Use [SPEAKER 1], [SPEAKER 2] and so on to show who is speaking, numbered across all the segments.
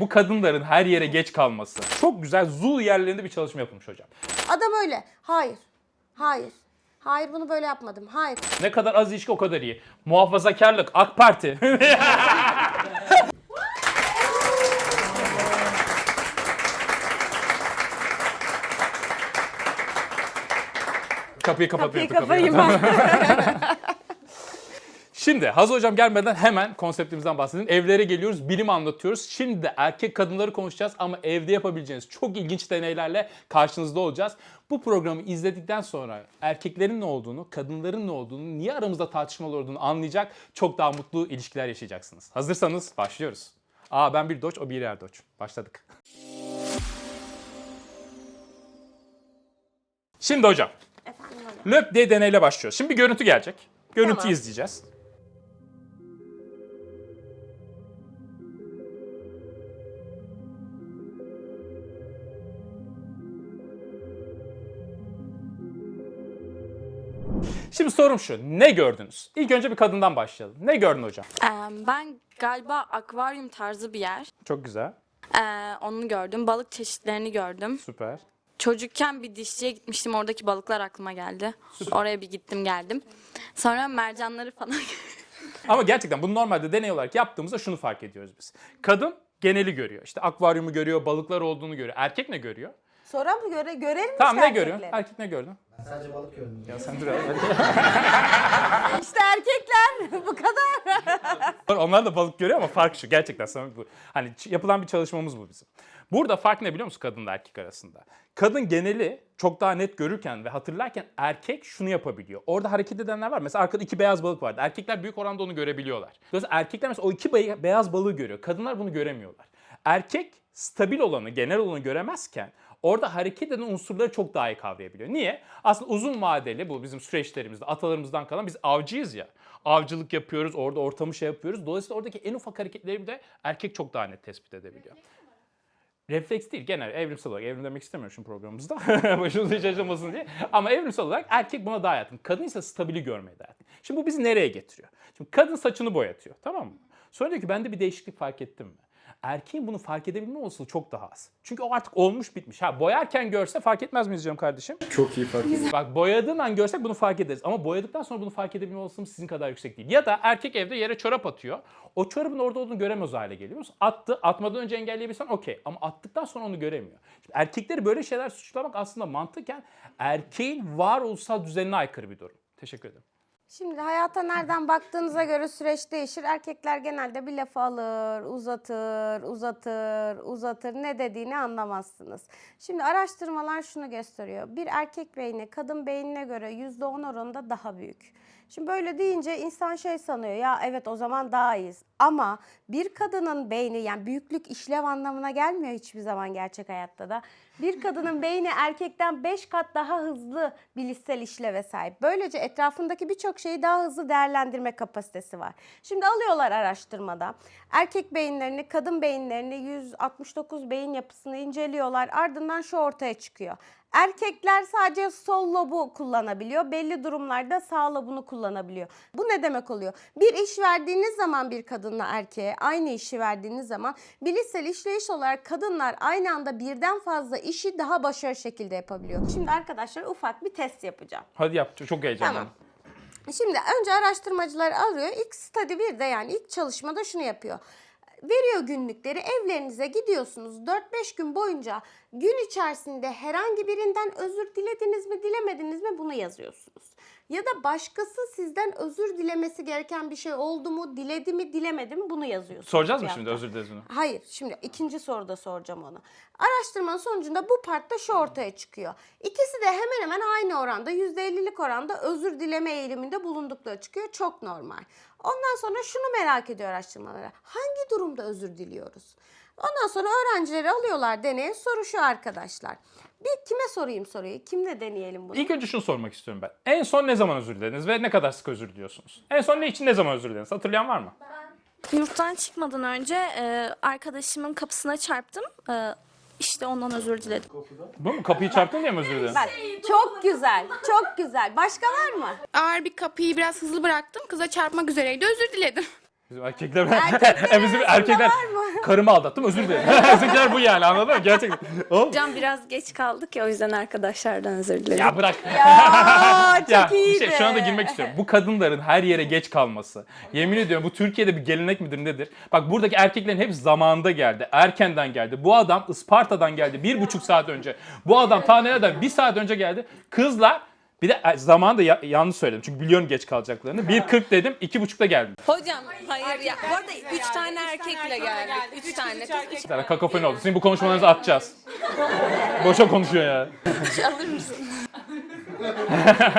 [SPEAKER 1] Bu kadınların her yere geç kalması. Çok güzel Zulu yerlerinde bir çalışma yapılmış hocam.
[SPEAKER 2] Adam öyle. Hayır. Hayır. Hayır bunu böyle yapmadım. Hayır.
[SPEAKER 1] Ne kadar az ilişki o kadar iyi. Muhafazakarlık, AK Parti. Kapıyı kapatıyorum.
[SPEAKER 2] Kapıyı kapayım
[SPEAKER 1] Şimdi Haz hocam gelmeden hemen konseptimizden bahsedelim. Evlere geliyoruz, bilim anlatıyoruz. Şimdi de erkek kadınları konuşacağız ama evde yapabileceğiniz çok ilginç deneylerle karşınızda olacağız. Bu programı izledikten sonra erkeklerin ne olduğunu, kadınların ne olduğunu, niye aramızda tartışmalar olduğunu anlayacak, çok daha mutlu ilişkiler yaşayacaksınız. Hazırsanız başlıyoruz. Aa ben bir doç, o bir yer doç. Başladık. Şimdi hocam,
[SPEAKER 2] Efendim hocam.
[SPEAKER 1] löp diye deneyle başlıyoruz. Şimdi bir görüntü gelecek. Görüntüyü
[SPEAKER 2] Tamam.
[SPEAKER 1] izleyeceğiz. Şimdi sorum şu. Ne gördünüz? İlk önce bir kadından başlayalım. Ne gördün hocam?
[SPEAKER 3] Ee, Ben galiba akvaryum tarzı bir yer.
[SPEAKER 1] Çok güzel.
[SPEAKER 3] Ee, onu gördüm. Balık çeşitlerini gördüm.
[SPEAKER 1] Süper.
[SPEAKER 3] Çocukken bir dişçiye gitmiştim. Oradaki balıklar aklıma geldi. Oraya bir gittim geldim. Sonra mercanları falan.
[SPEAKER 1] Ama gerçekten bunu normalde deney olarak yaptığımızda şunu fark ediyoruz biz. Kadın geneli görüyor. İşte akvaryumu görüyor, balıklar olduğunu görüyor. Erkek ne görüyor?
[SPEAKER 2] Sonra mı göre görelim mi
[SPEAKER 1] Tamam ne görüyor?
[SPEAKER 2] erkekleri?
[SPEAKER 1] Erkek ne gördü?
[SPEAKER 4] Ben sadece balık gördüm.
[SPEAKER 1] Ya sen dur abi.
[SPEAKER 2] İşte erkekler bu kadar.
[SPEAKER 1] Onlar da balık görüyor ama fark şu. Gerçekten sana bu. Hani ç- yapılan bir çalışmamız bu bizim. Burada fark ne biliyor musun kadınla erkek arasında? Kadın geneli çok daha net görürken ve hatırlarken erkek şunu yapabiliyor. Orada hareket edenler var. Mesela arkada iki beyaz balık vardı. Erkekler büyük oranda onu görebiliyorlar. Dolayısıyla erkekler mesela o iki bey- beyaz balığı görüyor. Kadınlar bunu göremiyorlar. Erkek stabil olanı, genel olanı göremezken orada hareket eden unsurları çok daha iyi kavrayabiliyor. Niye? Aslında uzun vadeli bu bizim süreçlerimizde atalarımızdan kalan biz avcıyız ya. Avcılık yapıyoruz, orada ortamı şey yapıyoruz. Dolayısıyla oradaki en ufak hareketleri de erkek çok daha net tespit edebiliyor. Refleks değil genel evrimsel olarak evrim demek istemiyorum şu programımızda başımıza hiç açılmasın diye ama evrimsel olarak erkek buna daha yatkın. Kadın ise stabili görmeye daha yatkın. Şimdi bu bizi nereye getiriyor? Şimdi kadın saçını boyatıyor tamam mı? Sonra diyor ki ben de bir değişiklik fark ettim mi? Erkeğin bunu fark edebilme olasılığı çok daha az. Çünkü o artık olmuş bitmiş. Ha boyarken görse fark etmez miyiz canım kardeşim?
[SPEAKER 4] Çok iyi fark ettim.
[SPEAKER 1] Bak boyadığın an görsek bunu fark ederiz. Ama boyadıktan sonra bunu fark edebilme olasılığımız sizin kadar yüksek değil. Ya da erkek evde yere çorap atıyor. O çorabın orada olduğunu göremez hale geliyor. musun? Attı. Atmadan önce engelleyebilsen okey. Ama attıktan sonra onu göremiyor. Şimdi erkekleri böyle şeyler suçlamak aslında mantıken erkeğin varoluşsal düzenine aykırı bir durum. Teşekkür ederim.
[SPEAKER 2] Şimdi hayata nereden baktığınıza göre süreç değişir. Erkekler genelde bir lafı alır, uzatır, uzatır, uzatır. Ne dediğini anlamazsınız. Şimdi araştırmalar şunu gösteriyor. Bir erkek beyni kadın beynine göre %10 oranında daha büyük. Şimdi böyle deyince insan şey sanıyor ya evet o zaman daha iyiyiz. Ama bir kadının beyni yani büyüklük işlev anlamına gelmiyor hiçbir zaman gerçek hayatta da. Bir kadının beyni erkekten 5 kat daha hızlı bilişsel işleve sahip. Böylece etrafındaki birçok şeyi daha hızlı değerlendirme kapasitesi var. Şimdi alıyorlar araştırmada. Erkek beyinlerini, kadın beyinlerini 169 beyin yapısını inceliyorlar. Ardından şu ortaya çıkıyor. Erkekler sadece sol lobu kullanabiliyor. Belli durumlarda sağ lobunu kullanabiliyor. Bu ne demek oluyor? Bir iş verdiğiniz zaman bir kadınla erkeğe aynı işi verdiğiniz zaman bilişsel işleyiş olarak kadınlar aynı anda birden fazla işi daha başarılı şekilde yapabiliyor. Şimdi arkadaşlar ufak bir test yapacağım.
[SPEAKER 1] Hadi yap. Çok heyecanlandım.
[SPEAKER 2] Şimdi önce araştırmacılar arıyor. İlk study 1'de yani ilk çalışmada şunu yapıyor. Veriyor günlükleri evlerinize gidiyorsunuz 4-5 gün boyunca gün içerisinde herhangi birinden özür dilediniz mi dilemediniz mi bunu yazıyorsunuz. Ya da başkası sizden özür dilemesi gereken bir şey oldu mu diledi mi dilemedi mi bunu yazıyorsunuz.
[SPEAKER 1] Soracağız mı şimdi özür dileriz mi?
[SPEAKER 2] Hayır. Şimdi ikinci soruda soracağım onu. Araştırmanın sonucunda bu partta şu ortaya çıkıyor. İkisi de hemen hemen aynı oranda %50'lik oranda özür dileme eğiliminde bulundukları çıkıyor. Çok normal. Ondan sonra şunu merak ediyor araştırmalara. Hangi durumda özür diliyoruz? Ondan sonra öğrencileri alıyorlar deneye. Soru şu arkadaşlar. Bir kime sorayım soruyu? Kimle deneyelim bunu?
[SPEAKER 1] İlk önce şunu sormak istiyorum ben. En son ne zaman özür dilediniz ve ne kadar sık özür diliyorsunuz? En son ne için ne zaman özür dilediniz? Hatırlayan var mı?
[SPEAKER 5] Yurttan çıkmadan önce e, arkadaşımın kapısına çarptım. E, işte ondan özür diledim.
[SPEAKER 1] Bu mu? Kapıyı çarptın diye mi özür diledin?
[SPEAKER 2] Bak, çok güzel, çok güzel. Başka var mı?
[SPEAKER 6] Ağır bir kapıyı biraz hızlı bıraktım. Kıza çarpmak üzereydi. Özür diledim.
[SPEAKER 1] Bizim erkekler, E, bizim erkekler karımı aldattım özür dilerim. Bizimkiler bu yani anladın mı? Gerçekten. Oğlum,
[SPEAKER 5] Hocam biraz geç kaldık ya o yüzden arkadaşlardan özür dilerim.
[SPEAKER 1] ya bırak.
[SPEAKER 2] Aa, çok
[SPEAKER 1] ya bir
[SPEAKER 2] iyiydi.
[SPEAKER 1] şey, şu anda girmek istiyorum. Bu kadınların her yere geç kalması. Yemin ediyorum bu Türkiye'de bir gelenek midir nedir? Bak buradaki erkeklerin hepsi zamanında geldi. Erkenden geldi. Bu adam Isparta'dan geldi. Bir buçuk saat önce. Bu adam ta nereden? Bir saat önce geldi. Kızlar bir de e, zamanı da ya- yanlış söyledim. Çünkü biliyorum geç kalacaklarını. 1.40 dedim. 2.30'da geldim.
[SPEAKER 6] Hocam hayır ya. Bu arada üç tane erkekle geldik. Üç tane kız, üç
[SPEAKER 1] Bir tane kakofoni oldu. Sizin bu konuşmalarınızı atacağız. Boşa konuşuyor ya.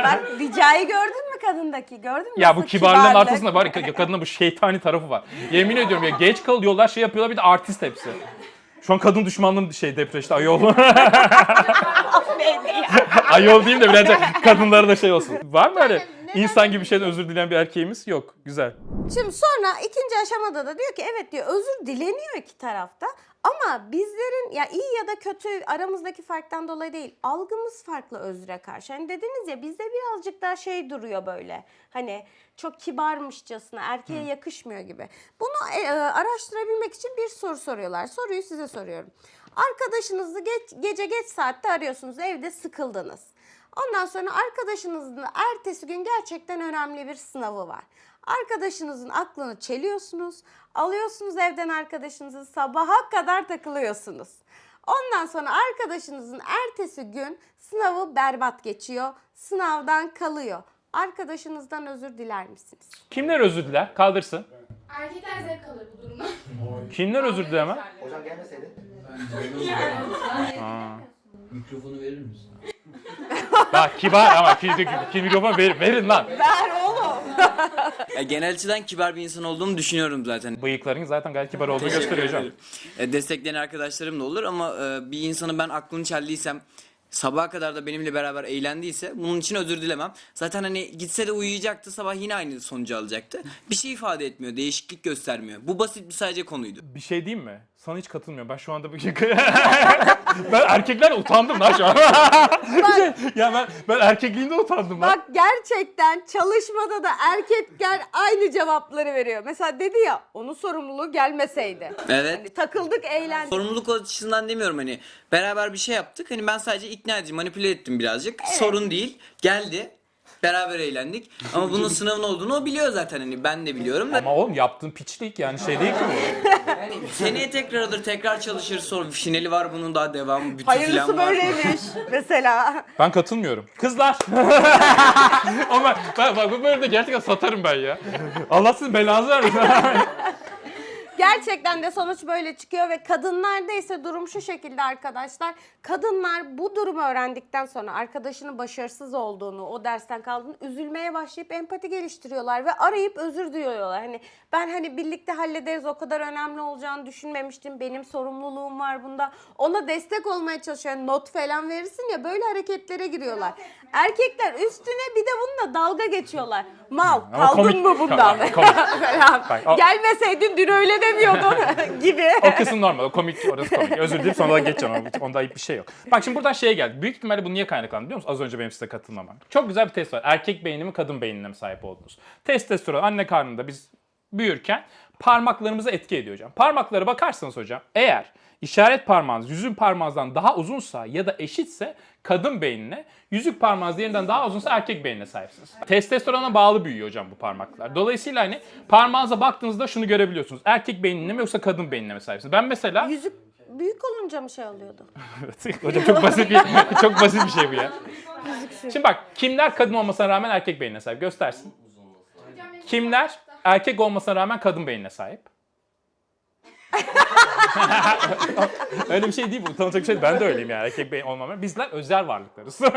[SPEAKER 2] Bak Rica'yı gördün mü kadındaki? Gördün mü?
[SPEAKER 1] Ya bu
[SPEAKER 2] Nasıl
[SPEAKER 1] kibarlığın
[SPEAKER 2] kibarlık?
[SPEAKER 1] arkasında var ya kadının bu şeytani tarafı var. Yemin ediyorum ya geç kalıyorlar şey yapıyorlar bir de artist hepsi. Şu an kadın düşmanlığım şey depreşti ayol. ayol diyeyim de biraz da kadınlara da şey olsun. Var mı öyle insan gibi bir şeyden özür dileyen bir erkeğimiz? Yok. Güzel.
[SPEAKER 2] Şimdi sonra ikinci aşamada da diyor ki evet diyor özür dileniyor iki tarafta. Ama bizlerin ya iyi ya da kötü aramızdaki farktan dolayı değil algımız farklı özre karşı. Hani dediniz ya bizde birazcık daha şey duruyor böyle hani çok kibarmışçasına erkeğe yakışmıyor gibi. Bunu e, e, araştırabilmek için bir soru soruyorlar. Soruyu size soruyorum. Arkadaşınızı geç, gece geç saatte arıyorsunuz evde sıkıldınız. Ondan sonra arkadaşınızın ertesi gün gerçekten önemli bir sınavı var. Arkadaşınızın aklını çeliyorsunuz, alıyorsunuz evden arkadaşınızı sabaha kadar takılıyorsunuz. Ondan sonra arkadaşınızın ertesi gün sınavı berbat geçiyor, sınavdan kalıyor. Arkadaşınızdan özür diler misiniz?
[SPEAKER 1] Kimler özür diler? Kaldırsın.
[SPEAKER 7] Erkekler zevk alır bu durumdan.
[SPEAKER 1] Kimler özür dilemez?
[SPEAKER 4] Hocam
[SPEAKER 8] Mikrofonu verir misin?
[SPEAKER 1] Bak kibar ama ki, ki, ki mikrofon verin, verin lan.
[SPEAKER 8] Ya, genel açıdan kibar bir insan olduğumu düşünüyorum zaten.
[SPEAKER 1] Bıyıkların zaten gayet kibar olduğunu gösteriyor hocam.
[SPEAKER 8] E, destekleyen arkadaşlarım da olur ama e, bir insanı ben aklını çeldiysem sabaha kadar da benimle beraber eğlendiyse bunun için özür dilemem. Zaten hani gitse de uyuyacaktı sabah yine aynı sonucu alacaktı. Bir şey ifade etmiyor, değişiklik göstermiyor. Bu basit bir sadece konuydu.
[SPEAKER 1] Bir şey diyeyim mi? Sana hiç katılmıyorum. Ben şu anda bir ben erkeklerle utandım lan şu an. ya ben, ben erkekliğimde utandım lan.
[SPEAKER 2] Bak gerçekten çalışmada da erkekler aynı cevapları veriyor. Mesela dedi ya onun sorumluluğu gelmeseydi.
[SPEAKER 8] Evet.
[SPEAKER 2] Hani takıldık eğlendik.
[SPEAKER 8] Sorumluluk açısından demiyorum hani beraber bir şey yaptık hani ben sadece ikna edici manipüle ettim birazcık sorun değil geldi beraber eğlendik ama bunun sınavın olduğunu o biliyor zaten hani ben de biliyorum da
[SPEAKER 1] Ama oğlum yaptığın piçlik yani şey değil ki bu.
[SPEAKER 8] hani seneye tekrar alır tekrar çalışır sonra finali var bunun daha devamı bütün
[SPEAKER 2] Hayırlısı
[SPEAKER 8] filan var.
[SPEAKER 2] böyleymiş mesela.
[SPEAKER 1] Ben katılmıyorum. Kızlar. Ama ben, bak bu bölümde gerçekten satarım ben ya. Allah sizin belanızı vermesin.
[SPEAKER 2] Gerçekten de sonuç böyle çıkıyor ve kadınlarda ise durum şu şekilde arkadaşlar. Kadınlar bu durumu öğrendikten sonra arkadaşının başarısız olduğunu, o dersten kaldığını üzülmeye başlayıp empati geliştiriyorlar ve arayıp özür diliyorlar. Hani ben hani birlikte hallederiz o kadar önemli olacağını düşünmemiştim. Benim sorumluluğum var bunda. Ona destek olmaya çalışıyor. Yani not falan verirsin ya böyle hareketlere giriyorlar. Erkekler üstüne bir de bununla dalga geçiyorlar. Mal
[SPEAKER 1] Ama
[SPEAKER 2] kaldın
[SPEAKER 1] komik-
[SPEAKER 2] mı bundan?
[SPEAKER 1] komik-
[SPEAKER 2] falan.
[SPEAKER 1] Bak, o-
[SPEAKER 2] Gelmeseydin dün öyle demiyordun gibi.
[SPEAKER 1] o kısım normal. O komik, orası komik. Özür dilerim sonra geçeceğim. Onda ayıp bir şey yok. Bak şimdi buradan şeye geldi. Büyük ihtimalle bu niye kaynaklandı biliyor musun? Az önce benim size katılmamam. Çok güzel bir test var. Erkek beynine mi kadın beynine mi sahip oldunuz? Testosteron anne karnında biz büyürken parmaklarımıza etki ediyor hocam. Parmaklara bakarsanız hocam eğer işaret parmağınız yüzük parmağınızdan daha uzunsa ya da eşitse kadın beynine, yüzük parmağınız diğerinden daha uzunsa erkek beynine sahipsiniz. Testosterona bağlı büyüyor hocam bu parmaklar. Dolayısıyla hani parmağınıza baktığınızda şunu görebiliyorsunuz. Erkek beynine mi yoksa kadın beynine mi sahipsiniz? Ben mesela
[SPEAKER 2] Yüzük büyük olunca mı şey oluyordu?
[SPEAKER 1] Hocam çok basit bir çok basit bir şey bu ya. Şimdi bak kimler kadın olmasına rağmen erkek beynine sahip göstersin. Kimler erkek olmasına rağmen kadın beynine sahip? Öyle bir şey değil bu. Utanacak bir şey. Ben de öyleyim yani. Erkek beyin olmam. Bizler özel varlıklarız.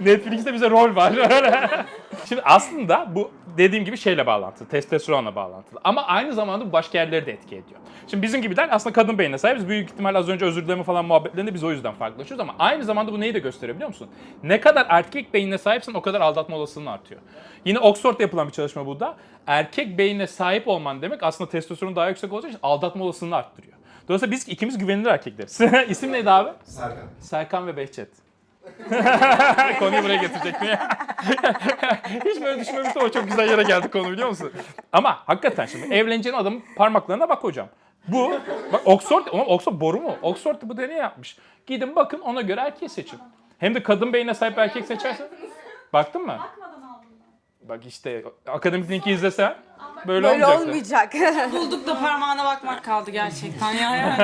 [SPEAKER 1] Netflix'te bize rol var. Şimdi aslında bu dediğim gibi şeyle bağlantılı, testosteronla bağlantılı. Ama aynı zamanda bu başka yerleri de etki ediyor. Şimdi bizim gibiler aslında kadın beynine sahibiz. Büyük ihtimal az önce özür dileme falan muhabbetlerinde biz o yüzden farklılaşıyoruz. Ama aynı zamanda bu neyi de gösteriyor biliyor musun? Ne kadar erkek beynine sahipsen o kadar aldatma olasılığın artıyor. Yine Oxford'da yapılan bir çalışma bu da. Erkek beynine sahip olman demek aslında testosteron daha yüksek olacağı için aldatma olasılığını arttırıyor. Dolayısıyla biz ikimiz güvenilir erkekleriz. İsim neydi abi?
[SPEAKER 4] Serkan.
[SPEAKER 1] Serkan ve Behçet. Konuyu buraya getirecek mi? Hiç böyle düşünmemiştim ama çok güzel yere geldi konu biliyor musun? Ama hakikaten şimdi evleneceğin adamın parmaklarına bak hocam. Bu, bak Oxford, Oxford boru mu? Oxford bu deney yapmış. Gidin bakın ona göre erkeği seçin. Hem de kadın beynine sahip erkek seçersen. Baktın mı? Bak işte akademik linki izlesen böyle,
[SPEAKER 2] Böyle
[SPEAKER 1] olmayacak.
[SPEAKER 6] Bulduk da parmağına bakmak kaldı gerçekten ya. Yani.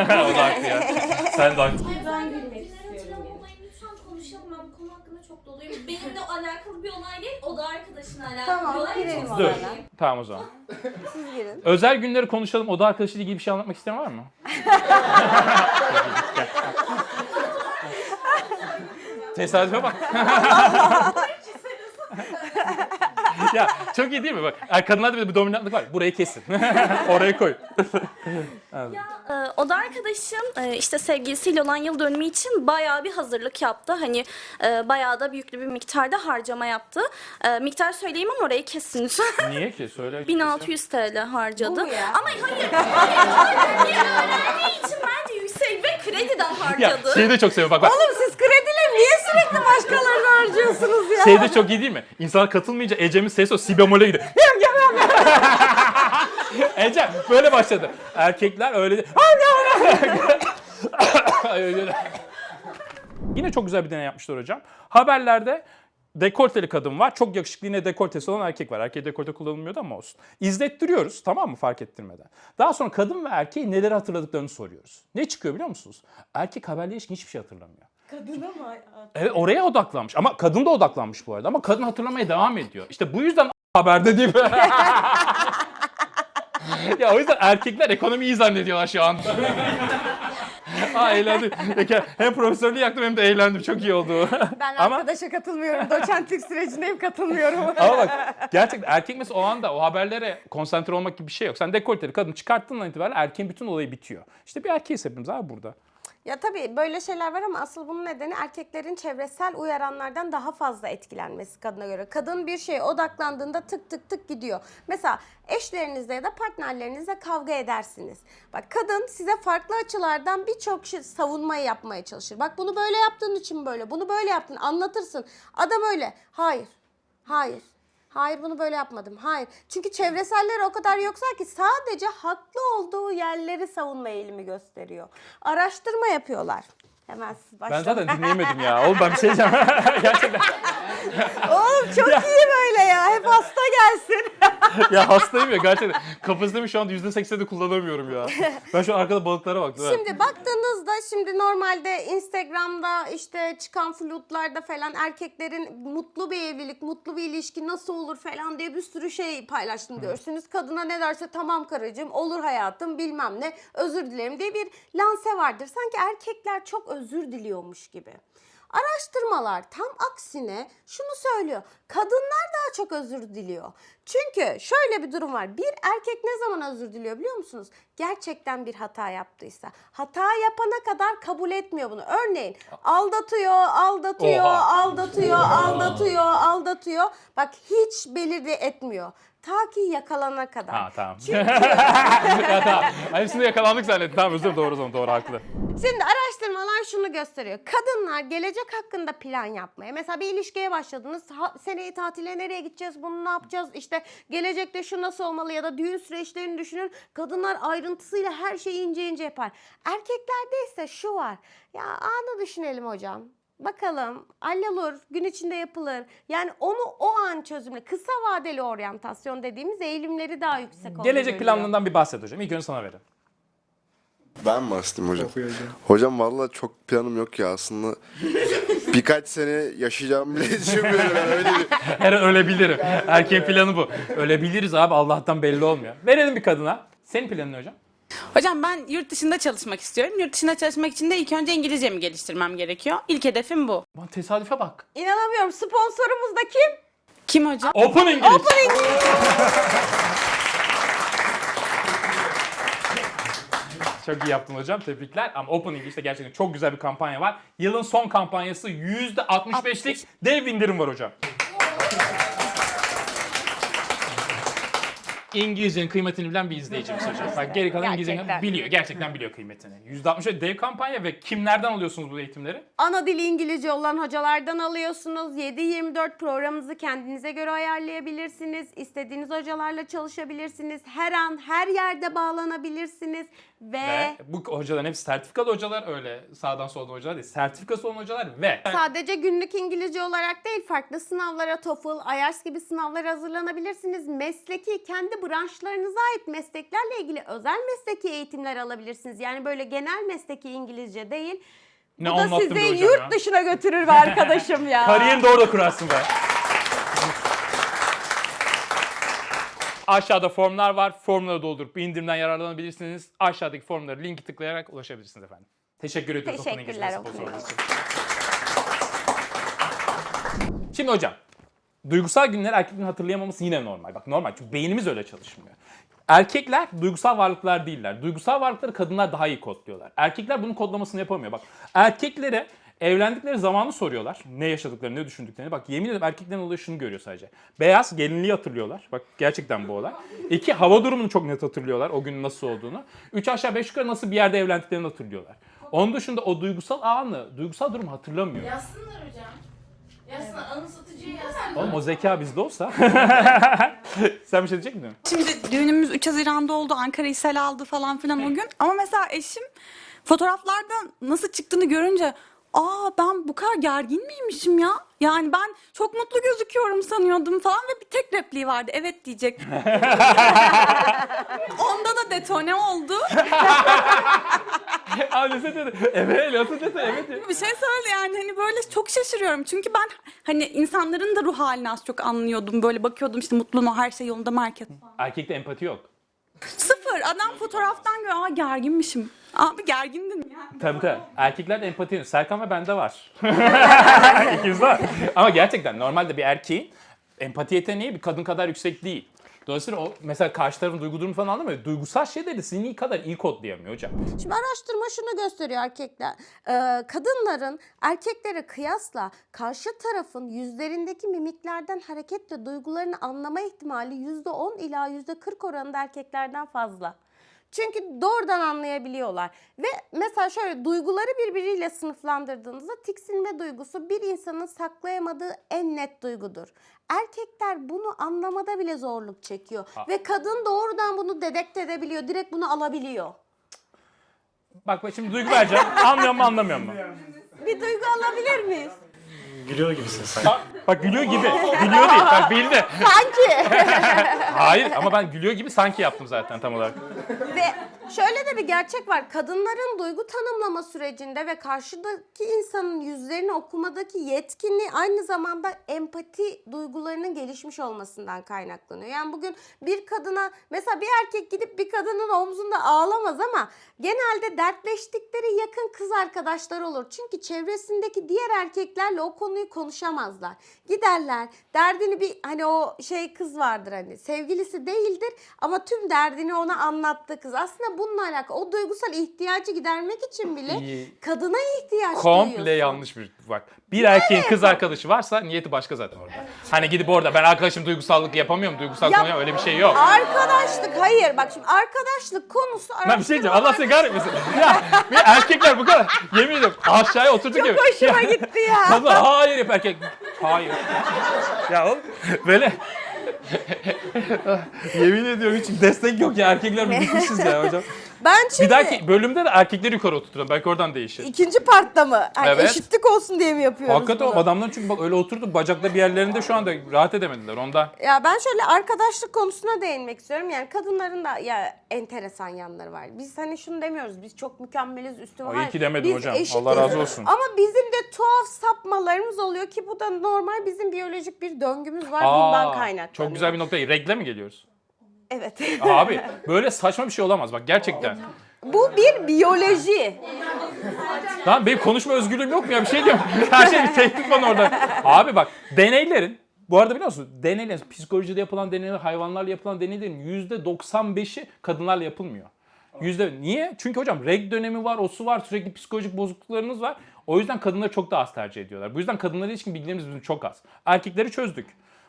[SPEAKER 1] Sen de haklısın.
[SPEAKER 7] Ben gülmek istiyorum. olayını lütfen konuşalım. Ben bu konu hakkında çok doluyum. Benimle alakalı bir olay değil. O da arkadaşına alakalı
[SPEAKER 2] Tamam,
[SPEAKER 7] bir olay.
[SPEAKER 2] girelim
[SPEAKER 7] Çok
[SPEAKER 1] Dur. Tamam o zaman.
[SPEAKER 2] Siz girin.
[SPEAKER 1] Özel günleri konuşalım. Oda arkadaşıyla ilgili bir şey anlatmak isteyen var mı? Tesadüfe bak. ya çok iyi değil mi? Bak er- kadınlarda bir, bir dominantlık var. Burayı kesin. Oraya koy.
[SPEAKER 5] Ee, o da arkadaşım e, işte sevgilisiyle olan yıl dönümü için bayağı bir hazırlık yaptı. Hani e, bayağı da büyüklü bir miktarda harcama yaptı. E, miktar söyleyeyim ama orayı kesin.
[SPEAKER 1] Niye ki? Söyle.
[SPEAKER 5] 1600 TL harcadı.
[SPEAKER 2] Bu mu ya?
[SPEAKER 5] Ama hayır, hayır, bir öğrenci için bence yüksek ve krediden
[SPEAKER 1] Ya
[SPEAKER 5] harcadı.
[SPEAKER 1] şeyi de çok seviyorum. Bak bak.
[SPEAKER 2] Oğlum siz krediyle niye sürekli başkalarını harcıyorsunuz ya?
[SPEAKER 1] Şey de çok iyi değil mi? İnsanlar katılmayınca Ecem'in sesi o si bemole gidiyor. Ecem böyle başladı. Erkekler öyle değil. Yine çok güzel bir deney yapmışlar hocam. Haberlerde dekolteli kadın var. Çok yakışıklı yine dekoltesi olan erkek var. Erkeğe dekolte kullanılmıyordu ama olsun. İzlettiriyoruz tamam mı fark ettirmeden. Daha sonra kadın ve erkeği neleri hatırladıklarını soruyoruz. Ne çıkıyor biliyor musunuz? Erkek haberle ilişkin hiçbir şey hatırlamıyor.
[SPEAKER 2] Kadına mı?
[SPEAKER 1] Evet oraya odaklanmış ama kadın da odaklanmış bu arada ama kadın hatırlamaya devam ediyor. İşte bu yüzden haberde değil mi? ya o yüzden erkekler ekonomiyi iyi zannediyorlar şu an. Aa eğlendim. Peki, Hem profesörlüğü yaktım hem de eğlendim. Çok iyi oldu.
[SPEAKER 2] Ben
[SPEAKER 1] ama
[SPEAKER 2] arkadaşa katılmıyorum. Doçentlik sürecindeyim katılmıyorum.
[SPEAKER 1] ama bak gerçekten erkek mesela o anda o haberlere konsantre olmak gibi bir şey yok. Sen dekolteli kadın çıkarttığından itibaren erkeğin bütün olayı bitiyor. İşte bir erkeğiz hepimiz abi burada.
[SPEAKER 2] Ya tabii böyle şeyler var ama asıl bunun nedeni erkeklerin çevresel uyaranlardan daha fazla etkilenmesi kadına göre. Kadın bir şeye odaklandığında tık tık tık gidiyor. Mesela eşlerinizle ya da partnerlerinizle kavga edersiniz. Bak kadın size farklı açılardan birçok şey savunmayı yapmaya çalışır. Bak bunu böyle yaptığın için böyle, bunu böyle yaptın anlatırsın. Adam öyle. Hayır. Hayır. Hayır bunu böyle yapmadım. Hayır. Çünkü çevreseller o kadar yoksa ki sadece haklı olduğu yerleri savunma eğilimi gösteriyor. Araştırma yapıyorlar. Hemen siz
[SPEAKER 1] Ben
[SPEAKER 2] başlayın.
[SPEAKER 1] zaten dinleyemedim ya. Oğlum ben bir şey diyeceğim. gerçekten.
[SPEAKER 2] Oğlum çok iyi böyle ya. Hep hasta gelsin.
[SPEAKER 1] ya hastayım ya gerçekten. Kapasitemi şu anda %80'de kullanamıyorum ya. Ben şu an arkada balıklara baktım. evet.
[SPEAKER 2] Şimdi baktığınızda şimdi normalde Instagram'da işte çıkan flutlarda falan erkeklerin mutlu bir evlilik, mutlu bir ilişki nasıl olur falan diye bir sürü şey paylaştım görürsünüz. Kadına ne derse tamam karıcığım olur hayatım bilmem ne özür dilerim diye bir lanse vardır. Sanki erkekler çok özür diliyormuş gibi. Araştırmalar tam aksine şunu söylüyor. Kadınlar daha çok özür diliyor. Çünkü şöyle bir durum var. Bir erkek ne zaman özür diliyor biliyor musunuz? Gerçekten bir hata yaptıysa. Hata yapana kadar kabul etmiyor bunu. Örneğin aldatıyor, aldatıyor,
[SPEAKER 1] Oha.
[SPEAKER 2] aldatıyor, aldatıyor, aldatıyor. Bak hiç belirli etmiyor. Ta ki yakalana kadar.
[SPEAKER 1] Ha tamam. ya tamam. Hepsinde yakalandık zannettim. Tamam özür doğru zaman doğru haklı.
[SPEAKER 2] Şimdi araştırmalar şunu gösteriyor. Kadınlar gelecek hakkında plan yapmaya. Mesela bir ilişkiye başladınız. Ha, seneye tatile nereye gideceğiz? Bunu ne yapacağız? İşte gelecekte şu nasıl olmalı ya da düğün süreçlerini düşünün. Kadınlar ayrıntısıyla her şeyi ince ince yapar. Erkeklerde ise şu var. Ya anı düşünelim hocam. Bakalım hallolur, gün içinde yapılır. Yani onu o an çözümle, kısa vadeli oryantasyon dediğimiz eğilimleri daha yüksek olduğunu
[SPEAKER 1] Gelecek planından bir bahset hocam. İlk önce sana verin.
[SPEAKER 9] Ben mi açtım hocam? Hocam valla çok planım yok ya aslında. Birkaç sene yaşayacağım bile düşünmüyorum. Yani öyle bir...
[SPEAKER 1] Her an ölebilirim. Erkeğin planı bu. Ölebiliriz abi Allah'tan belli olmuyor. Verelim bir kadına. Senin planın ne hocam?
[SPEAKER 6] Hocam ben yurt dışında çalışmak istiyorum. Yurt dışında çalışmak için de ilk önce İngilizcemi geliştirmem gerekiyor. İlk hedefim bu.
[SPEAKER 1] Lan tesadüfe bak.
[SPEAKER 2] İnanamıyorum. Sponsorumuz da kim?
[SPEAKER 6] Kim hocam?
[SPEAKER 1] Open English. Çok iyi yaptın hocam. Tebrikler. Ama Open English'te gerçekten çok güzel bir kampanya var. Yılın son kampanyası %65'lik dev indirim var hocam. İngilizcenin kıymetini bilen bir izleyicimiz hocam. Bak geri kalan İngilizcenin
[SPEAKER 2] Gerçekten.
[SPEAKER 1] biliyor. Gerçekten biliyor kıymetini. %60 dev kampanya ve kimlerden alıyorsunuz bu eğitimleri?
[SPEAKER 2] Ana dili İngilizce olan hocalardan alıyorsunuz. 7-24 programınızı kendinize göre ayarlayabilirsiniz. İstediğiniz hocalarla çalışabilirsiniz. Her an her yerde bağlanabilirsiniz. Ve,
[SPEAKER 1] Ve bu hocaların hepsi sertifikalı hocalar öyle sağdan soldan hocalar değil. Sertifikası olan hocalar ve
[SPEAKER 2] sadece günlük İngilizce olarak değil farklı sınavlara TOEFL, IELTS gibi sınavlara hazırlanabilirsiniz. Mesleki kendi branşlarınıza ait mesleklerle ilgili özel mesleki eğitimler alabilirsiniz. Yani böyle genel mesleki İngilizce değil.
[SPEAKER 1] ne
[SPEAKER 2] Bu da sizi yurt
[SPEAKER 1] ya.
[SPEAKER 2] dışına götürür be arkadaşım ya.
[SPEAKER 1] Kariyerini de orada kurarsın be. Aşağıda formlar var. Formları doldurup bir indirimden yararlanabilirsiniz. Aşağıdaki formları linki tıklayarak ulaşabilirsiniz efendim. Teşekkür ediyoruz
[SPEAKER 2] Teşekkürler,
[SPEAKER 1] İngilizce. için. Şimdi hocam, duygusal günleri erkeklerin hatırlayamaması yine normal. Bak normal çünkü beynimiz öyle çalışmıyor. Erkekler duygusal varlıklar değiller. Duygusal varlıkları kadınlar daha iyi kodluyorlar. Erkekler bunun kodlamasını yapamıyor. Bak erkeklere evlendikleri zamanı soruyorlar. Ne yaşadıklarını, ne düşündüklerini. Bak yemin ederim erkeklerin olayı şunu görüyor sadece. Beyaz gelinliği hatırlıyorlar. Bak gerçekten bu olay. İki hava durumunu çok net hatırlıyorlar. O gün nasıl olduğunu. Üç aşağı beş yukarı nasıl bir yerde evlendiklerini hatırlıyorlar. Onun dışında o duygusal anı, duygusal durumu hatırlamıyor.
[SPEAKER 7] Yazsınlar hocam. Yazsınlar.
[SPEAKER 1] Oğlum o zeka bizde olsa. Sen bir şey diyecek miydin?
[SPEAKER 10] Şimdi düğünümüz 3 Haziran'da oldu. Ankara'yı sel aldı falan filan o gün. Ama mesela eşim fotoğraflardan nasıl çıktığını görünce aa ben bu kadar gergin miymişim ya? Yani ben çok mutlu gözüküyorum sanıyordum falan ve bir tek repliği vardı. Evet diyecek. Onda da detone oldu.
[SPEAKER 1] Annesi dedi. Evet, nasıl dedi? Evet.
[SPEAKER 10] Bir şey söyle yani hani böyle çok şaşırıyorum. Çünkü ben hani insanların da ruh halini az çok anlıyordum. Böyle bakıyordum işte mutlu mu her şey yolunda mı herkes
[SPEAKER 1] Erkekte empati yok.
[SPEAKER 10] Sıfır. Adam fotoğraftan görüyor. Aa gerginmişim. Abi gergindin ya.
[SPEAKER 1] Tabii tabii. Erkeklerde empati yok. Serkan ve bende var. İkimiz var. Ama gerçekten normalde bir erkeğin empati yeteneği bir kadın kadar yüksek değil. Dolayısıyla o mesela karşı tarafın duygu durumu falan anlamıyor. Duygusal şeyleri iyi kadar iyi kodlayamıyor hocam.
[SPEAKER 2] Şimdi araştırma şunu gösteriyor erkekler. Ee, kadınların erkeklere kıyasla karşı tarafın yüzlerindeki mimiklerden hareketle duygularını anlama ihtimali %10 ila %40 oranında erkeklerden fazla. Çünkü doğrudan anlayabiliyorlar. Ve mesela şöyle duyguları birbiriyle sınıflandırdığınızda tiksinme duygusu bir insanın saklayamadığı en net duygudur. Erkekler bunu anlamada bile zorluk çekiyor. Ve kadın doğrudan bunu dedekt edebiliyor. Direkt bunu alabiliyor.
[SPEAKER 1] Bak bak şimdi duygu vereceğim. Anlıyor mu anlamıyor mu?
[SPEAKER 2] Bir duygu alabilir miyiz?
[SPEAKER 4] Gülüyor gibisin.
[SPEAKER 1] Bak, bak gülüyor gibi. Gülüyor değil. Bak bildi.
[SPEAKER 2] Sanki.
[SPEAKER 1] Hayır ama ben gülüyor gibi sanki yaptım zaten tam olarak.
[SPEAKER 2] ve şöyle de bir gerçek var. Kadınların duygu tanımlama sürecinde ve karşıdaki insanın yüzlerini okumadaki yetkinliği aynı zamanda empati duygularının gelişmiş olmasından kaynaklanıyor. Yani bugün bir kadına mesela bir erkek gidip bir kadının omzunda ağlamaz ama genelde dertleştikleri yakın kız arkadaşlar olur. Çünkü çevresindeki diğer erkeklerle o konuyu konuşamazlar. Giderler derdini bir hani o şey kız vardır hani sevgilisi değildir ama tüm derdini ona anlattı kız. Aslında bununla alakalı o duygusal ihtiyacı gidermek için bile
[SPEAKER 1] İyi.
[SPEAKER 2] kadına ihtiyaç
[SPEAKER 1] Komple
[SPEAKER 2] duyuyorsun.
[SPEAKER 1] yanlış bir bak. Bir erkeğin kız arkadaşı varsa niyeti başka zaten orada. Hani gidip orada ben arkadaşım duygusallık yapamıyorum, duygusal
[SPEAKER 2] Yap-
[SPEAKER 1] konuya öyle bir şey yok.
[SPEAKER 2] Arkadaşlık hayır bak şimdi arkadaşlık konusu
[SPEAKER 1] Ben bir şey diyeceğim. Allah seni kahretmesin. Ya bir erkekler bu kadar. Yemin ediyorum aşağıya oturdu gibi.
[SPEAKER 2] hoşuma gitti ya.
[SPEAKER 1] Kadın hayır hep erkek. Hayır. ya oğlum böyle Yemin ediyorum hiç destek yok ya. Erkekler bitmişiz ya hocam.
[SPEAKER 2] Ben şimdi
[SPEAKER 1] Bir dahaki bölümde de erkekleri yukarı oturtalım. Belki oradan değişir.
[SPEAKER 2] ikinci partta mı? Hani
[SPEAKER 1] Evet.
[SPEAKER 2] Eşitlik olsun diye mi yapıyoruz
[SPEAKER 1] Hakikaten
[SPEAKER 2] bunu?
[SPEAKER 1] o adamların çünkü bak öyle oturdu bacakta bir yerlerinde şu anda rahat edemediler ondan.
[SPEAKER 2] Ya ben şöyle arkadaşlık konusuna değinmek istiyorum. Yani kadınların da ya enteresan yanları var. Biz hani şunu demiyoruz. Biz çok mükemmeliz, üstün
[SPEAKER 1] Ay, iyi ki demedim
[SPEAKER 2] biz
[SPEAKER 1] hocam. Allah razı olsun.
[SPEAKER 2] Ama bizim de tuhaf sapmalarımız oluyor ki bu da normal bizim biyolojik bir döngümüz var.
[SPEAKER 1] Aa,
[SPEAKER 2] bundan kaynaklanıyor.
[SPEAKER 1] çok güzel bir noktaya. Regle mi geliyoruz?
[SPEAKER 2] Evet.
[SPEAKER 1] Abi böyle saçma bir şey olamaz bak gerçekten.
[SPEAKER 2] bu bir biyoloji.
[SPEAKER 1] Lan benim konuşma özgürlüğüm yok mu ya bir şey diyorum. Her şey bir tehdit bana orada. Abi bak deneylerin bu arada biliyor musun? Deneylerin, psikolojide yapılan deneyler, hayvanlarla yapılan deneylerin %95'i kadınlarla yapılmıyor. Yüzde niye? Çünkü hocam reg dönemi var, o su var, sürekli psikolojik bozukluklarınız var. O yüzden kadınları çok daha az tercih ediyorlar. Bu yüzden kadınlara ilişkin bilgilerimiz bizim çok az. Erkekleri çözdük.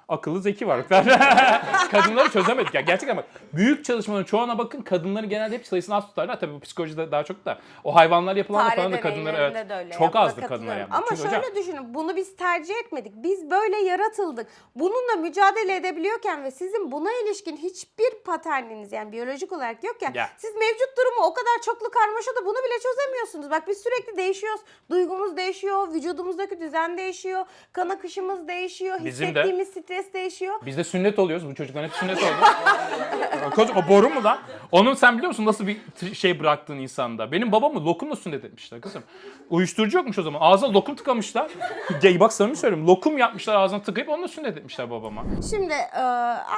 [SPEAKER 1] Akıllı zeki varlıklar. Kadınları çözemedik ya. Gerçekten bak büyük çalışmaların çoğuna bakın kadınları genelde hep sayısını az tutarlar. Tabii bu psikolojide daha çok da. O hayvanlar yapılan da
[SPEAKER 2] Fare
[SPEAKER 1] falan da kadınları
[SPEAKER 2] deneylerinde
[SPEAKER 1] evet.
[SPEAKER 2] de öyle
[SPEAKER 1] çok
[SPEAKER 2] yapma,
[SPEAKER 1] azdır kadınlar
[SPEAKER 2] katılıyorum.
[SPEAKER 1] yapmak.
[SPEAKER 2] Ama
[SPEAKER 1] Çünkü
[SPEAKER 2] şöyle
[SPEAKER 1] hocam,
[SPEAKER 2] düşünün bunu biz tercih etmedik. Biz böyle yaratıldık. Bununla mücadele edebiliyorken ve sizin buna ilişkin hiçbir paterniniz yani biyolojik olarak yokken
[SPEAKER 1] Ya.
[SPEAKER 2] siz mevcut durumu o kadar çoklu karmaşada bunu bile çözemiyorsunuz. Bak biz sürekli değişiyoruz. Duygumuz değişiyor, vücudumuzdaki düzen değişiyor, kan akışımız değişiyor,
[SPEAKER 1] Bizim de.
[SPEAKER 2] hissettiğimiz stres değişiyor.
[SPEAKER 1] Biz de sünnet oluyoruz. Bu çocukların hep sünnet oldu. Koç, o boru mu lan? Onun sen biliyor musun nasıl bir şey bıraktığın insanda? Benim babamı lokumla sünnet etmişler kızım. Uyuşturucu yokmuş o zaman. Ağzına lokum tıkamışlar. Ya bak samimi söylüyorum. Lokum yapmışlar ağzına tıkayıp onunla sünnet etmişler babama.
[SPEAKER 2] Şimdi e,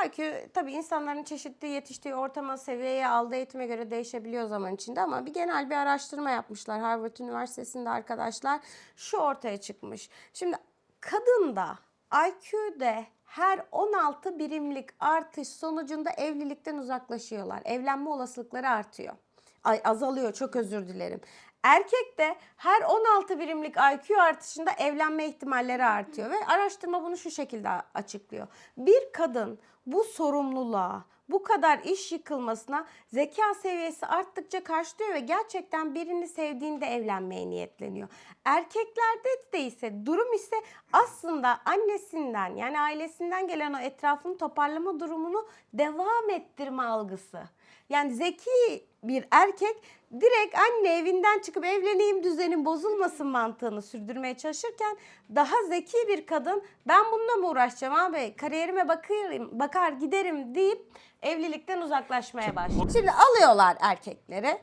[SPEAKER 2] IQ tabii insanların çeşitli yetiştiği ortama, seviyeye, aldığı eğitime göre değişebiliyor zaman içinde ama bir genel bir araştırma yapmışlar Harvard Üniversitesi'nde arkadaşlar. Şu ortaya çıkmış. Şimdi kadında IQ'de her 16 birimlik artış sonucunda evlilikten uzaklaşıyorlar. Evlenme olasılıkları artıyor. Ay azalıyor çok özür dilerim. Erkekte her 16 birimlik IQ artışında evlenme ihtimalleri artıyor ve araştırma bunu şu şekilde açıklıyor. Bir kadın bu sorumluluğa, bu kadar iş yıkılmasına zeka seviyesi arttıkça karşılıyor ve gerçekten birini sevdiğinde evlenmeye niyetleniyor. Erkeklerde de ise durum ise aslında annesinden yani ailesinden gelen o etrafını toparlama durumunu devam ettirme algısı. Yani zeki bir erkek direkt anne evinden çıkıp evleneyim düzenin bozulmasın mantığını sürdürmeye çalışırken daha zeki bir kadın ben bununla mı uğraşacağım abi kariyerime bakarım, bakar giderim deyip evlilikten uzaklaşmaya başlıyor. Şimdi alıyorlar erkekleri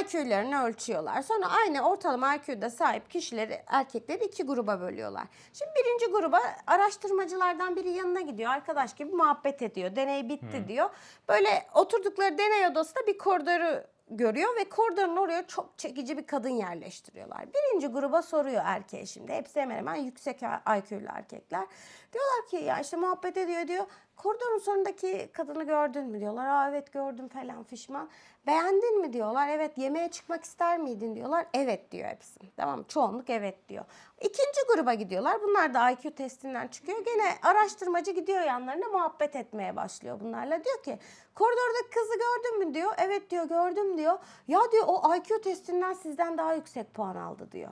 [SPEAKER 2] IQ'lerini ölçüyorlar. Sonra aynı ortalama IQ'da sahip kişileri, erkekleri iki gruba bölüyorlar. Şimdi birinci gruba araştırmacılardan biri yanına gidiyor. Arkadaş gibi muhabbet ediyor. Deney bitti diyor. Böyle oturdukları deney odasında bir koridoru görüyor ve koridorun oraya çok çekici bir kadın yerleştiriyorlar. Birinci gruba soruyor erkeğe şimdi. Hepsi hemen hemen yüksek IQ'lu erkekler. Diyorlar ki ya işte muhabbet ediyor diyor. Koridorun sonundaki kadını gördün mü diyorlar. Aa evet gördüm falan fişman. Beğendin mi diyorlar. Evet yemeğe çıkmak ister miydin diyorlar. Evet diyor hepsi. Tamam çoğunluk evet diyor. İkinci gruba gidiyorlar. Bunlar da IQ testinden çıkıyor. Gene araştırmacı gidiyor yanlarına muhabbet etmeye başlıyor bunlarla. Diyor ki koridordaki kızı gördün mü diyor. Evet diyor gördüm diyor. Ya diyor o IQ testinden sizden daha yüksek puan aldı diyor.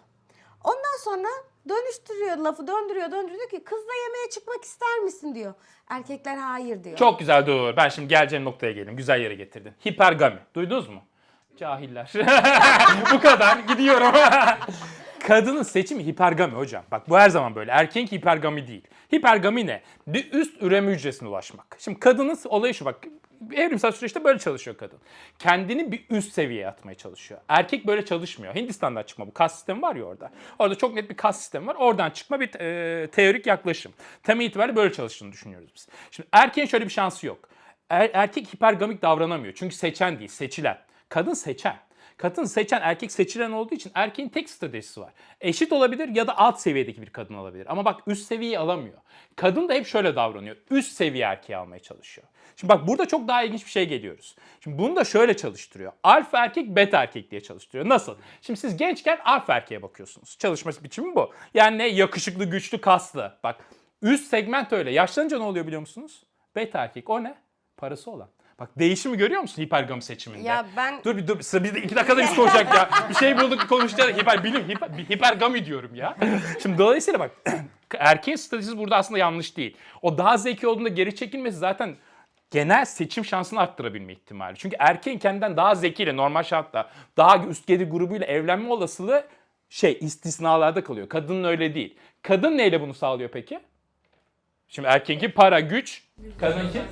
[SPEAKER 2] Ondan sonra dönüştürüyor lafı döndürüyor döndürüyor diyor ki kızla yemeğe çıkmak ister misin diyor. Erkekler hayır diyor.
[SPEAKER 1] Çok güzel dur. Ben şimdi geleceğim noktaya geleyim. Güzel yere getirdin. Hipergami. Duydunuz mu? Cahiller. bu kadar. Gidiyorum. Kadının seçimi hipergami hocam. Bak bu her zaman böyle. Erkeğin hipergami değil. Hipergami ne? Bir üst üreme hücresine ulaşmak. Şimdi kadının olayı şu bak. Evrimsel süreçte böyle çalışıyor kadın. Kendini bir üst seviyeye atmaya çalışıyor. Erkek böyle çalışmıyor. Hindistan'dan çıkma bu kas sistemi var ya orada. Orada çok net bir kas sistemi var. Oradan çıkma bir e, teorik yaklaşım. Temel itibariyle böyle çalıştığını düşünüyoruz biz. Şimdi erkeğin şöyle bir şansı yok. Er- erkek hipergamik davranamıyor. Çünkü seçen değil, seçilen. Kadın seçen. Kadın seçen erkek seçilen olduğu için erkeğin tek stratejisi var. Eşit olabilir ya da alt seviyedeki bir kadın alabilir. Ama bak üst seviyeyi alamıyor. Kadın da hep şöyle davranıyor. Üst seviye erkeği almaya çalışıyor. Şimdi bak burada çok daha ilginç bir şey geliyoruz. Şimdi bunu da şöyle çalıştırıyor. Alfa erkek, beta erkek diye çalıştırıyor. Nasıl? Şimdi siz gençken alfa erkeğe bakıyorsunuz. Çalışması biçimi bu. Yani ne? Yakışıklı, güçlü, kaslı. Bak üst segment öyle. Yaşlanınca ne oluyor biliyor musunuz? Beta erkek o ne? Parası olan. Bak değişimi görüyor musun hipergami seçiminde?
[SPEAKER 2] Ya ben-
[SPEAKER 1] Dur bir dur sıra de iki dakikada biz konuşacak ya. Bir şey bulduk konuşacağız. Hiper bilim hiper, hipergami diyorum ya. Şimdi dolayısıyla bak erkeğin stratejisi burada aslında yanlış değil. O daha zeki olduğunda geri çekilmesi zaten genel seçim şansını arttırabilme ihtimali. Çünkü erkeğin kendinden daha zekiyle normal şartla daha üst gelir grubuyla evlenme olasılığı şey istisnalarda kalıyor. Kadının öyle değil. Kadın neyle bunu sağlıyor peki? Şimdi erkeğinki para, güç. Kadınki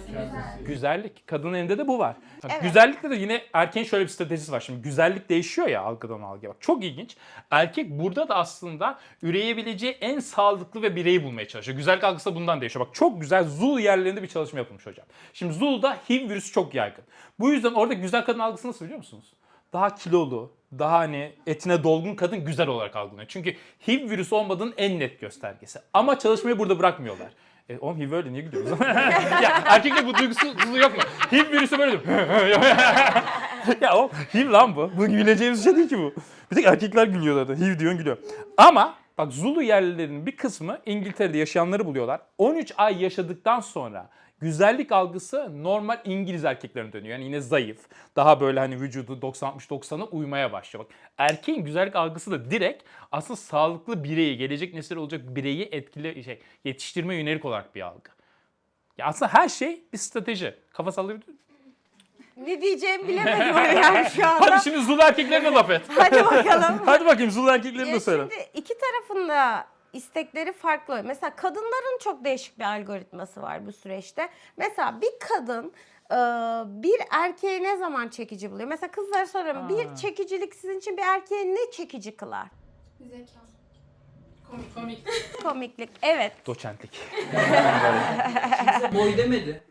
[SPEAKER 1] güzellik. Kadının elinde de bu var.
[SPEAKER 2] Evet.
[SPEAKER 1] Güzellikte de yine erkeğin şöyle bir stratejisi var. Şimdi güzellik değişiyor ya algıdan algıya. Bak çok ilginç. Erkek burada da aslında üreyebileceği en sağlıklı ve bireyi bulmaya çalışıyor. Güzellik algısı da bundan değişiyor. Bak çok güzel Zul yerlerinde bir çalışma yapılmış hocam. Şimdi Zul'da HIV virüsü çok yaygın. Bu yüzden orada güzel kadın algısı nasıl biliyor musunuz? Daha kilolu, daha hani etine dolgun kadın güzel olarak algılanıyor. Çünkü HIV virüsü olmadığının en net göstergesi. Ama çalışmayı burada bırakmıyorlar. E, oğlum HIV öyle niye gülüyoruz? ya erkekte bu duygusuzluğu yok mu? HIV virüsü böyle diyor. ya o HIV lan bu. Bu güleceğimiz şey değil ki bu. Bir tek erkekler gülüyorlar da. HIV diyorsun gülüyor. Ama Bak Zulu yerlilerinin bir kısmı İngiltere'de yaşayanları buluyorlar. 13 ay yaşadıktan sonra güzellik algısı normal İngiliz erkeklerine dönüyor. Yani yine zayıf. Daha böyle hani vücudu 90-60-90'a uymaya başlıyor. Bak erkeğin güzellik algısı da direkt aslında sağlıklı bireyi, gelecek nesil olacak bireyi etkili şey, yetiştirme yönelik olarak bir algı. Ya aslında her şey bir strateji. Kafa sallayabilir
[SPEAKER 2] Ne diyeceğimi bilemedim onu yani şu anda.
[SPEAKER 1] Hadi şimdi Zulu erkeklerine laf et.
[SPEAKER 2] Hadi bakalım.
[SPEAKER 1] Hadi bakayım Zulu erkeklerine söyle.
[SPEAKER 2] şimdi iki tarafında istekleri farklı. Mesela kadınların çok değişik bir algoritması var bu süreçte. Mesela bir kadın e, bir erkeği ne zaman çekici buluyor? Mesela kızlara soruyorum. Bir çekicilik sizin için bir erkeği ne çekici kılar?
[SPEAKER 7] Zeka.
[SPEAKER 2] Komiklik. Evet.
[SPEAKER 1] Doçentlik.
[SPEAKER 8] Boy demedi.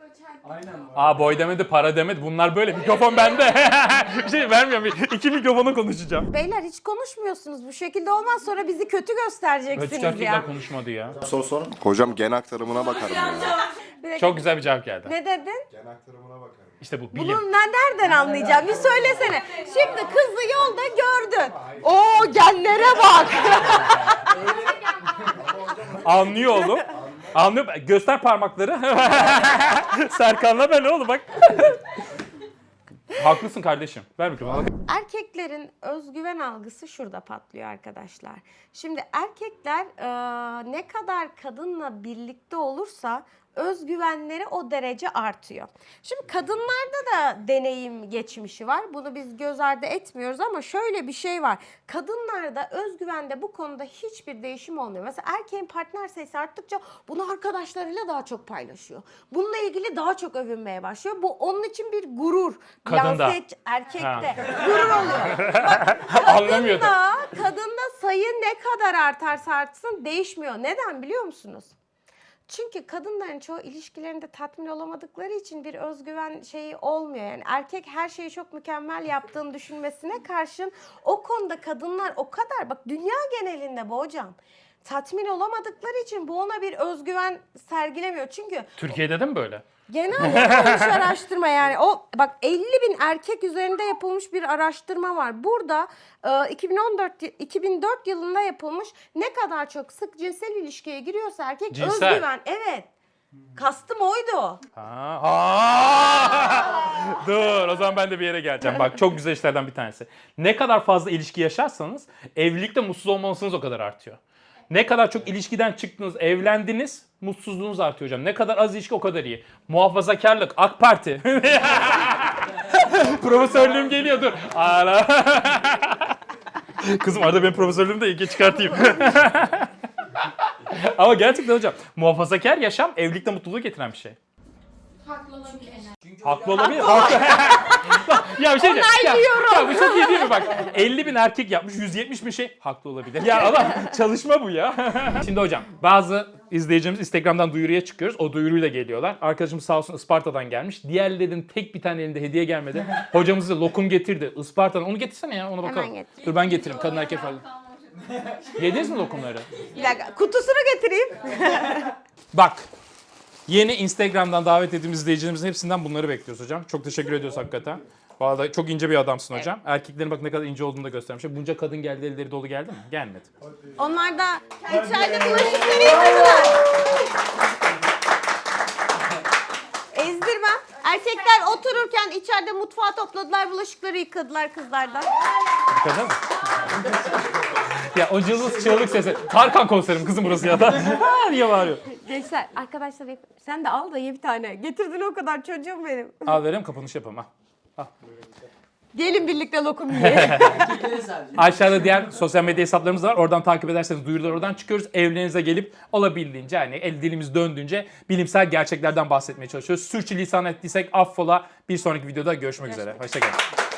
[SPEAKER 1] Aa boy demedi, para demedi. Bunlar böyle. Mikrofon bende. Bir şey vermiyorum. İki mikrofonu konuşacağım.
[SPEAKER 2] Beyler hiç konuşmuyorsunuz. Bu şekilde olmaz. Sonra bizi kötü
[SPEAKER 1] Hiç
[SPEAKER 2] göstereceksiniz
[SPEAKER 1] erkekler
[SPEAKER 2] ya.
[SPEAKER 1] konuşmadı ya.
[SPEAKER 4] Soru sorun.
[SPEAKER 9] Hocam gen aktarımına bakarım ya.
[SPEAKER 2] Bir dakika.
[SPEAKER 1] Çok güzel bir cevap geldi.
[SPEAKER 2] Ne dedin?
[SPEAKER 9] Gen aktarımına bakarım.
[SPEAKER 1] İşte bu bilim.
[SPEAKER 2] Bunu ben nereden anlayacağım? Bir söylesene. Şimdi kızı yolda gördün. Oo genlere bak.
[SPEAKER 1] Anlıyor oğlum. Anlıyor. Göster parmakları. Serkan'la ben oğlum bak. Haklısın kardeşim. Ver mikrofonu.
[SPEAKER 2] Erkeklerin özgüven algısı şurada patlıyor arkadaşlar. Şimdi erkekler e, ne kadar kadınla birlikte olursa özgüvenleri o derece artıyor. Şimdi kadınlarda da deneyim geçmişi var. Bunu biz göz ardı etmiyoruz ama şöyle bir şey var. Kadınlarda özgüvende bu konuda hiçbir değişim olmuyor. Mesela erkeğin partner sayısı arttıkça bunu arkadaşlarıyla daha çok paylaşıyor. Bununla ilgili daha çok övünmeye başlıyor. Bu onun için bir gurur.
[SPEAKER 1] Kadında.
[SPEAKER 2] Lanse et- erkekte gurur oluyor.
[SPEAKER 1] Anlamıyordum.
[SPEAKER 2] Kadında, kadında sayı ne kadar artarsa artsın değişmiyor. Neden biliyor musunuz? Çünkü kadınların çoğu ilişkilerinde tatmin olamadıkları için bir özgüven şeyi olmuyor. Yani erkek her şeyi çok mükemmel yaptığını düşünmesine karşın o konuda kadınlar o kadar bak dünya genelinde bu hocam. Tatmin olamadıkları için bu ona bir özgüven sergilemiyor. Çünkü
[SPEAKER 1] Türkiye'de de mi böyle?
[SPEAKER 2] Genel yapılmış araştırma yani o bak 50 bin erkek üzerinde yapılmış bir araştırma var. Burada e, 2014 y- 2004 yılında yapılmış ne kadar çok sık cinsel ilişkiye giriyorsa erkek
[SPEAKER 1] Cinsel.
[SPEAKER 2] özgüven evet. Kastım oydu.
[SPEAKER 1] Ha. Aa! Dur o zaman ben de bir yere geleceğim. Bak çok güzel işlerden bir tanesi. Ne kadar fazla ilişki yaşarsanız evlilikte mutsuz olmalısınız o kadar artıyor. Ne kadar çok ilişkiden çıktınız, evlendiniz, mutsuzluğunuz artıyor hocam. Ne kadar az ilişki o kadar iyi. Muhafazakarlık, AK Parti. Profesörlüğüm geliyor dur. Ala. Kızım arada benim profesörlüğümü de ilke çıkartayım. Ama gerçekten hocam muhafazakar yaşam evlilikte mutluluğu getiren bir şey.
[SPEAKER 7] Haklı olabilir.
[SPEAKER 1] Haklı olabilir. Haklı. ya bir şey diyeceğim. Ya, ya bu çok iyi değil mi bak. 50 bin erkek yapmış 170 bin şey haklı olabilir. Ya adam çalışma bu ya. Şimdi hocam bazı izleyicimiz Instagram'dan duyuruya çıkıyoruz. O duyuruyla geliyorlar. Arkadaşımız sağ olsun Isparta'dan gelmiş. Diğerlerinin tek bir tane elinde hediye gelmedi. Hocamız da lokum getirdi. Isparta'dan. Onu getirsene ya ona bakalım.
[SPEAKER 2] getireyim.
[SPEAKER 1] Dur ben getireyim. Kadın erkek falan. Yediniz mi lokumları?
[SPEAKER 2] Bir dakika kutusunu getireyim.
[SPEAKER 1] Bak. Yeni Instagram'dan davet ettiğimiz izleyicilerimizin hepsinden bunları bekliyoruz hocam. Çok teşekkür ediyoruz hakikaten. Vallahi çok ince bir adamsın hocam. Erkeklerin bak ne kadar ince olduğunu da göstermiş. Bunca kadın geldi elleri dolu geldi mi? Gelmedi.
[SPEAKER 2] Onlar da içeride bulaşıkları yıkadılar. Ezdirmem. Erkekler otururken içeride mutfağı topladılar, bulaşıkları yıkadılar kızlardan.
[SPEAKER 1] Kadın mı? ya o cılız çığlık sesi. Tarkan konserim kızım burası ya da. Ha diye bağırıyor.
[SPEAKER 2] Gençler, arkadaşlar hep- sen de al da ye bir tane. Getirdin o kadar çocuğum benim.
[SPEAKER 1] Al vereyim kapanış yapalım ha.
[SPEAKER 2] Gelin birlikte lokum yiyelim.
[SPEAKER 1] Aşağıda diğer sosyal medya hesaplarımız var. Oradan takip ederseniz duyurular oradan çıkıyoruz. Evlerinize gelip olabildiğince hani el dilimiz döndüğünce bilimsel gerçeklerden bahsetmeye çalışıyoruz. Sürçülisan ettiysek affola. Bir sonraki videoda görüşmek üzere. Hoşçakalın.